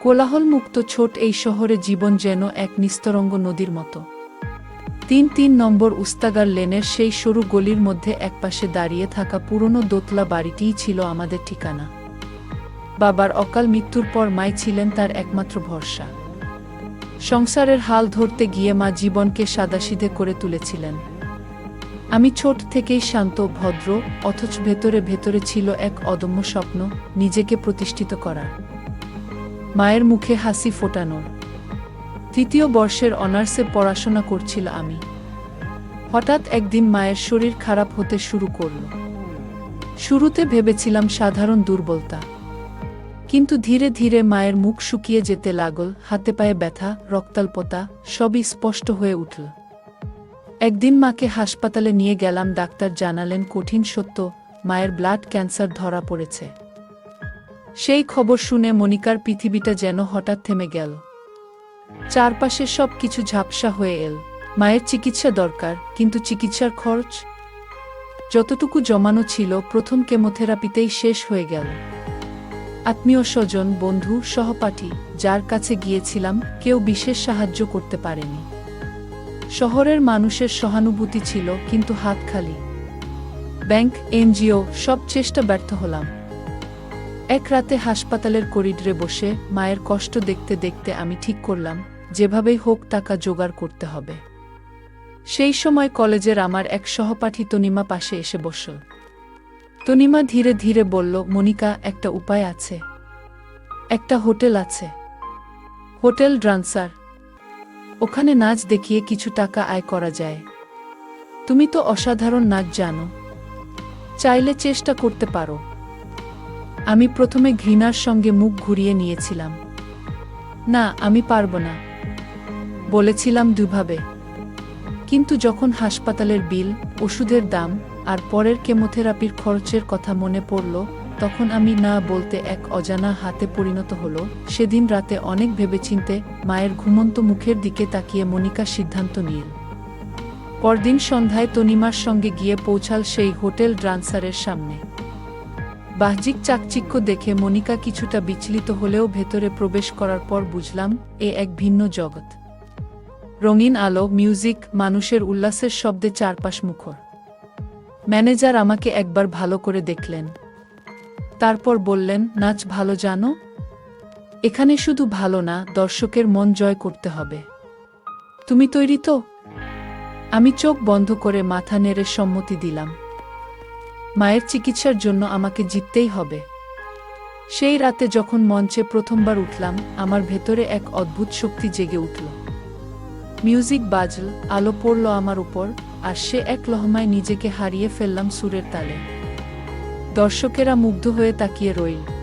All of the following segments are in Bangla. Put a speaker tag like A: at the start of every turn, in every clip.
A: কোলাহলমুক্ত ছোট এই শহরে জীবন যেন এক নিস্তরঙ্গ নদীর মতো। তিন তিন নম্বর উস্তাগার লেনের সেই সরু গলির মধ্যে একপাশে দাঁড়িয়ে থাকা পুরনো দোতলা বাড়িটিই ছিল আমাদের ঠিকানা। বাবার অকাল মৃত্যুর পর মাই ছিলেন তার একমাত্র ভরসা। সংসারের হাল ধরতে গিয়ে মা জীবনকে সাদাসিধে করে তুলেছিলেন। আমি ছোট থেকেই শান্ত, ভদ্র, অথচ ভেতরে ভেতরে ছিল এক অদম্য স্বপ্ন, নিজেকে প্রতিষ্ঠিত করার। মায়ের মুখে হাসি ফোটানোর তৃতীয় বর্ষের অনার্সে পড়াশোনা করছিল আমি। হঠাৎ একদিন মায়ের শরীর খারাপ হতে শুরু করল। শুরুতে ভেবেছিলাম সাধারণ দুর্বলতা। কিন্তু ধীরে ধীরে মায়ের মুখ শুকিয়ে যেতে লাগল, হাতে পায়ে ব্যথা, রক্তাল্পতা, সবই স্পষ্ট হয়ে উঠল। একদিন মাকে হাসপাতালে নিয়ে গেলাম, ডাক্তার জানালেন কঠিন সত্য, মায়ের ব্লাড ক্যান্সার ধরা পড়েছে। সেই খবর শুনে মনিকার পৃথিবীটা যেন হঠাৎ থেমে গেল। চারপাশে সব কিছু ঝাপসা হয়ে এল। মায়ের চিকিৎসা দরকার, কিন্তু চিকিৎসার খরচ? যতটুকু জমানো ছিল, প্রথম কেমোথেরাপিতেই শেষ হয়ে গেল। আত্মীয় স্বজন, বন্ধু, সহপাঠী, যার কাছে গিয়েছিলাম, কেউ বিশেষ সাহায্য করতে পারেনি। শহরের মানুষের সহানুভূতি ছিল, কিন্তু হাত খালি। ব্যাংক, এনজিও, সব চেষ্টা ব্যর্থ হলাম। এক রাতে হাসপাতালের করিডরে বসে মায়ের কষ্ট দেখতে দেখতে আমি ঠিক করলাম, যেভাবেই হোক টাকা জোগাড় করতে হবে। সেই সময় কলেজের আমার এক সহপাঠী তনিমা পাশে এসে বসল। তনিমা ধীরে ধীরে বলল, মনিকা, একটা উপায় আছে। একটা হোটেল আছে। হোটেল ড্রান্সার ওখানে নাচ দেখিয়ে কিছু টাকা আয় করা যায়। তুমি তো অসাধারণ নাচ জানো। চাইলে চেষ্টা করতে পারো। আমি প্রথমে ঘৃণার সঙ্গে মুখ ঘুরিয়ে নিয়েছিলাম। না, আমি পারব না। বলেছিলাম দুভাবে। কিন্তু যখন হাসপাতালের বিল, ওষুধের দাম আর পরের কেমোথেরাপির খরচের কথা মনে পড়ল তখন আমি না বলতে এক অজানা হাতে পরিণত হল, সেদিন রাতে অনেক ভেবেচিন্তে মায়ের ঘুমন্ত মুখের দিকে তাকিয়ে মনিকা সিদ্ধান্ত নিল। পরদিন সন্ধ্যায় তনিমার সঙ্গে গিয়ে পৌঁছাল সেই হোটেল ড্রান্সারের সামনে। বাহ্যিক চাকচিক্য দেখে মনিকা কিছুটা বিচলিত হলেও ভেতরে প্রবেশ করার পর বুঝলাম, এ এক ভিন্ন জগৎ। রঙিন আলো, মিউজিক, মানুষের উল্লাসের শব্দে চারপাশ মুখর। ম্যানেজার আমাকে একবার ভালো করে দেখলেন। তারপর বললেন, নাচ ভালো জানো? এখানে শুধু ভালো না, দর্শকের মন জয় করতে হবে। তুমি তৈরি তো? আমি চোখ বন্ধ করে মাথা নেড়ে সম্মতি দিলাম। মায়ের চিকিৎসার জন্য আমাকে জিততেই হবে। সেই রাতে যখন মঞ্চে প্রথমবার উঠলাম, আমার ভেতরে এক অদ্ভুত শক্তি জেগে উঠল। মিউজিক বাজল, আলো পড়ল আমার উপর, আর সে এক লহমায় নিজেকে হারিয়ে ফেললাম সুরের তালে। দর্শকেরা মুগ্ধ হয়ে তাকিয়ে রইল।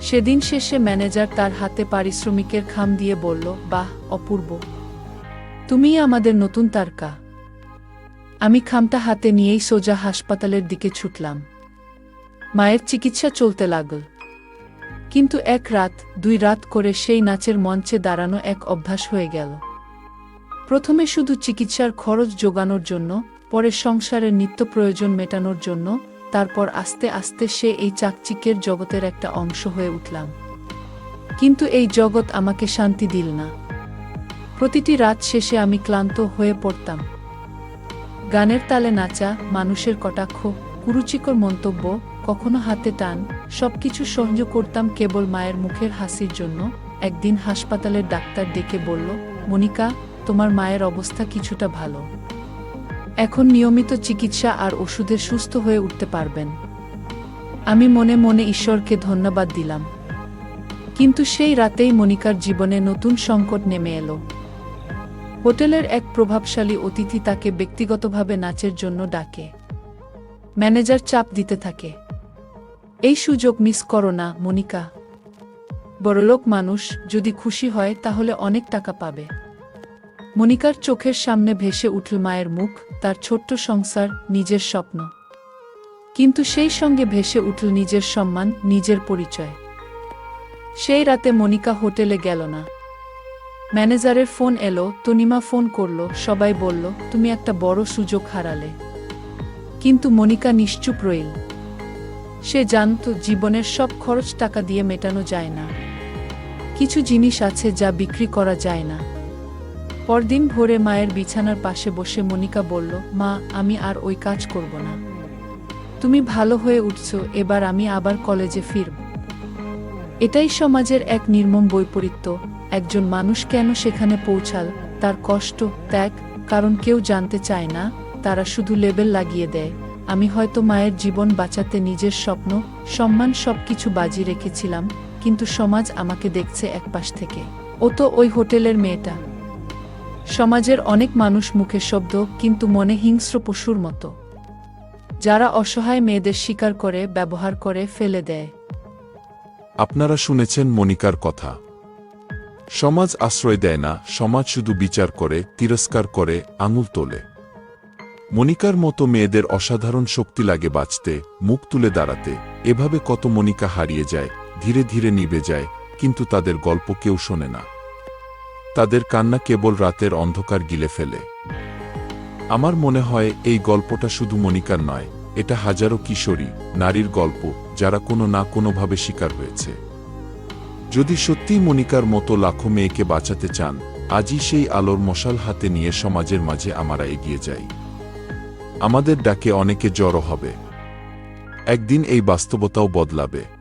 A: সেদিন শেষে ম্যানেজার তার হাতে পারিশ্রমিকের খাম দিয়ে বলল, বাহ, অপূর্ব। তুমিই আমাদের নতুন তারকা। আমি খামটা হাতে নিয়েই সোজা হাসপাতালের দিকে ছুটলাম। মায়ের চিকিৎসা চলতে লাগল। কিন্তু এক রাত, দুই রাত করে সেই নাচের মঞ্চে দাঁড়ানো এক অভ্যাস হয়ে গেল। প্রথমে শুধু চিকিৎসার খরচ জোগানোর জন্য, পরে সংসারের নিত্য প্রয়োজন মেটানোর জন্য তারপর আস্তে আস্তে সে এই চাকচিকের জগতের একটা অংশ হয়ে উঠলাম। কিন্তু এই জগৎ আমাকে শান্তি দিল না। প্রতিটি রাত শেষে আমি ক্লান্ত হয়ে পড়তাম। গানের তালে নাচা, মানুষের কটাক্ষ, কুরুচিকর মন্তব্য, কখনো হাতে টান, সবকিছু সহ্য করতাম কেবল মায়ের মুখের হাসির জন্য। একদিন হাসপাতালের ডাক্তার ডেকে বলল, মনিকা, তোমার মায়ের অবস্থা কিছুটা ভালো। এখন নিয়মিত চিকিৎসা আর ওষুধে সুস্থ হয়ে উঠতে পারবেন। আমি মনে মনে ঈশ্বরকে ধন্যবাদ দিলাম। কিন্তু সেই রাতেই মনিকার জীবনে নতুন সংকট নেমে এলো। হোটেলের এক প্রভাবশালী অতিথি তাকে ব্যক্তিগতভাবে নাচের জন্য ডাকে। ম্যানেজার চাপ দিতে থাকে। এই সুযোগ মিস করো না মনিকা বড়লোক মানুষ যদি খুশি হয় তাহলে অনেক টাকা পাবে। মনিকার চোখের সামনে ভেসে উঠল মায়ের মুখ, তার ছোট্ট সংসার, নিজের স্বপ্ন। কিন্তু সেই সঙ্গে ভেসে উঠল নিজের সম্মান, নিজের পরিচয়। সেই রাতে মনিকা হোটেলে গেল না। ম্যানেজারের ফোন এলো, তনিমা ফোন করল, সবাই বলল, তুমি একটা বড় সুযোগ হারালে। কিন্তু মনিকা নিশ্চুপ রইল। সে জানত জীবনের সব খরচ টাকা দিয়ে মেটানো যায় না। কিছু জিনিস আছে যা বিক্রি করা যায় না। পরদিন ভোরে মায়ের বিছানার পাশে বসে মনিকা বলল, মা, আমি আর ওই কাজ করব না। তুমি ভালো হয়ে উঠছো, এবার আমি আবার কলেজে ফিরব। এটাই সমাজের এক নির্মম বৈপরীত্য। একজন মানুষ কেন সেখানে পৌঁছাল? তার কষ্ট, ত্যাগ, কারণ কেউ জানতে চায় না। তারা শুধু লেবেল লাগিয়ে দেয়। আমি হয়তো মায়ের জীবন বাঁচাতে নিজের স্বপ্ন, সম্মান সবকিছু বাজি রেখেছিলাম, কিন্তু সমাজ আমাকে দেখছে এক পাশ থেকে। ও তো ওই হোটেলের মেয়েটা। সমাজের অনেক মানুষ মুখে শব্দ, কিন্তু মনে হিংস্র পশুর মতো। যারা অসহায় মেয়েদের শিকার করে, ব্যবহার করে, ফেলে দেয়।
B: আপনারা শুনেছেন মনিকার কথা। সমাজ আশ্রয় দেয় না, সমাজ শুধু বিচার করে, তিরস্কার করে, আঙুল তোলে। মনিকার মতো মেয়েদের অসাধারণ শক্তি লাগে বাঁচতে, মুখ তুলে দাঁড়াতে। এভাবে কত মনিকা হারিয়ে যায়, ধীরে ধীরে নিভে যায়, কিন্তু তাদের গল্প কেউ শোনে না। তাদের কান্না কেবল রাতের অন্ধকার গিলে ফেলে। আমার মনে হয়, এই গল্পটা শুধু মনিকার নয়, এটা হাজারো কিশোরী, নারীর গল্প, যারা কোনো না কোনোভাবে শিকার হয়েছে। যদি সত্যিই মনিকার মতো লাখো মেয়েকে বাঁচাতে চান, আজই সেই আলোর মশাল হাতে নিয়ে সমাজের মাঝে আমরা এগিয়ে যাই। আমাদের ডাকে অনেকে জড়ো হবে। একদিন এই বাস্তবতাও বদলাবে।